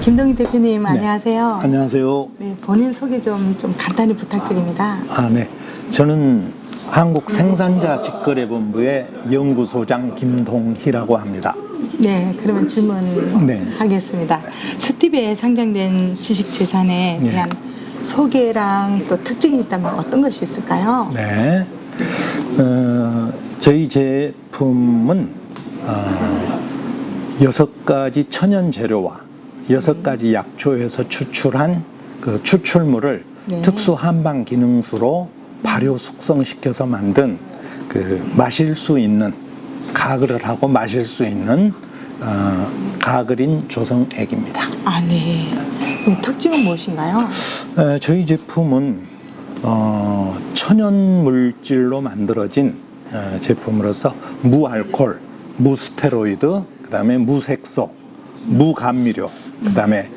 김동희 대표님 안녕하세요. 안녕하세요. 네, 본인 소개 좀, 좀 간단히 부탁드립니다. 아, 네. 저는 한국 생산자 직거래본부의 연구소장 김동희라고 합니다. 네, 그러면 질문 네. 하겠습니다. 스티브에 상장된 지식재산에 네. 대한 소개랑 또 특징이 있다면 어떤 것이 있을까요? 네. 어, 저희 제품은 어, 여섯 가지 천연 재료와 여섯 가지 약초에서 추출한 그 추출물을 네. 특수 한방 기능수로 발효 숙성시켜서 만든 그 마실 수 있는 가글을 하고 마실 수 있는 어, 가글인 조성액입니다. 아, 네. 그럼 특징은 무엇인가요? 에, 저희 제품은 어, 천연 물질로 만들어진 어, 제품으로서 무알콜, 무스테로이드, 그다음에 무색소, 무감미료, 그다음에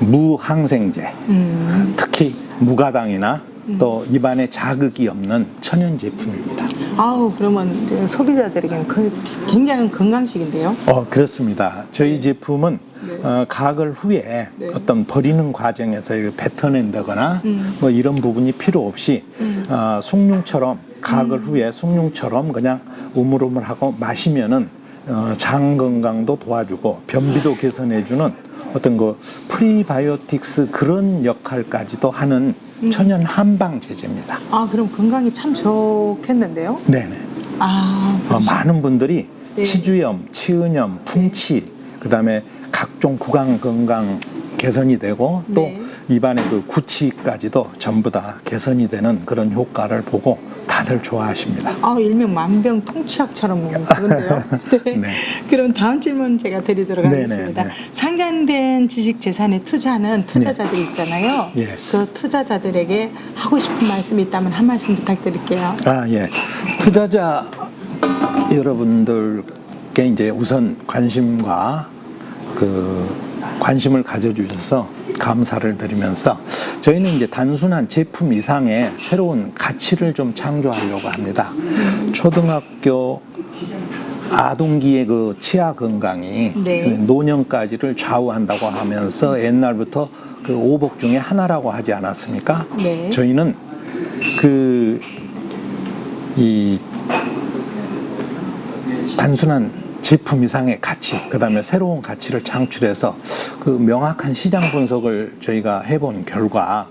무항생제, 음, 특히 무가당이나 또 입안에 자극이 없는 천연 제품입니다. 아우, 그러면 소비자들에게는 그- 굉장한 건강식인데요. 어, 그렇습니다. 저희 제품은 어, 가글 후에 네. 어떤 버리는 과정에서 뱉어낸다거나 음. 뭐 이런 부분이 필요 없이 어, 숭늉처럼 가글 후에 숭늉처럼 그냥 우물우물하고 마시면은 어, 장 건강도 도와주고 변비도 개선해주는 어떤 그 프리바이오틱스 그런 역할까지도 하는 음. 천연 한방 제제입니다. 아, 그럼 건강이 참 좋겠는데요? 네네. 아, 어, 많은 분들이 네. 치주염, 치은염, 풍치, 그다음에 각종 구강 건강 개선이 되고 또 네. 입안의 그 구취까지도 전부 다 개선이 되는 그런 효과를 보고 다들 좋아하십니다. 아, 일명 만병통치약처럼 그런데요. 네. 네. 그럼 다음 질문 제가 드리도록 네네, 하겠습니다. 네. 상장된 지식 재산에 투자하는 투자자들 있잖아요. 예. 그 투자자들에게 하고 싶은 말씀이 있다면 한 말씀 부탁드릴게요. 아, 예. 투자자 여러분들께 이제 우선 관심과 그 관심을 가져주셔서 감사를 드리면서 저희는 이제 단순한 제품 이상의 새로운 가치를 좀 창조하려고 합니다. 초등학교 아동기의 그 치아 건강이 네. 노년까지를 좌우한다고 하면서 옛날부터 그 오복 중에 하나라고 하지 않았습니까? 네. 저희는 그 이 단순한 제품 이상의 가치, 그 다음에 새로운 가치를 창출해서 그 명확한 시장 분석을 저희가 해본 결과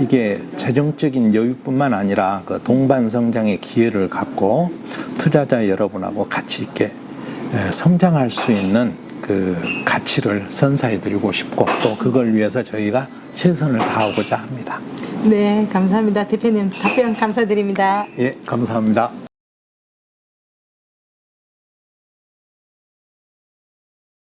이게 재정적인 여유뿐만 아니라 그 동반 성장의 기회를 갖고 투자자 여러분하고 같이 있게 에, 성장할 수 있는 그 가치를 선사해 드리고 싶고 또 그걸 위해서 저희가 최선을 다하고자 합니다. 네, 감사합니다. 대표님 답변 감사드립니다. 예, 감사합니다.